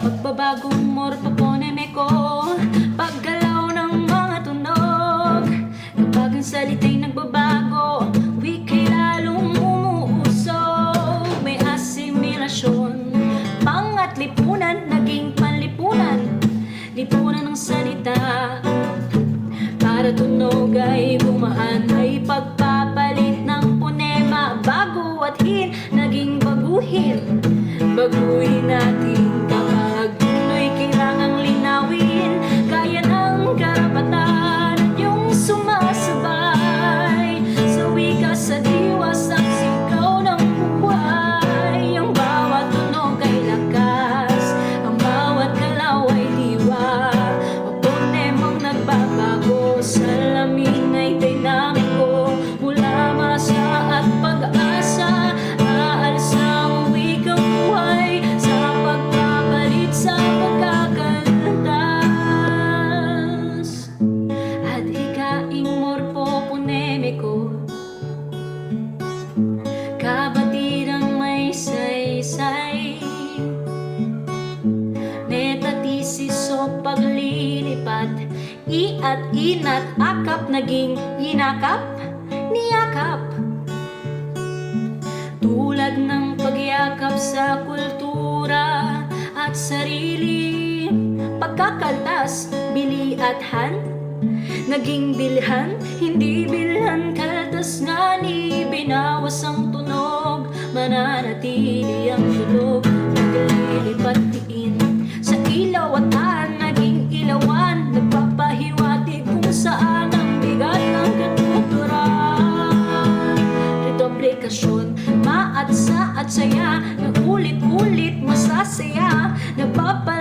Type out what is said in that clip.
Pagbabagong morpaponeme ko Paggalaw ng mga tunog. Kapag ang salita'y nagbabago Wika'y lalong umuusog May asimilasyon Pangat lipunan, naging panlipunan. Lipunan ng salita Para tunog ay gumaan. Ay pagpapalit ng punema Bago at hin, naging baguhin. Baguhin natin paglilipat I at inat akap naging inakap Niyakap. Tulad ng pagyakap sa kultura At sarili Pagkakaltas, bili at han. Naging bilhan, hindi bilhan Kaltas nga ni binawas ang tunog. Mananatili ang tulog Naglilipat diin Sa ilaw at an at saya Nagulit-ulit masasaya Nagpapalalim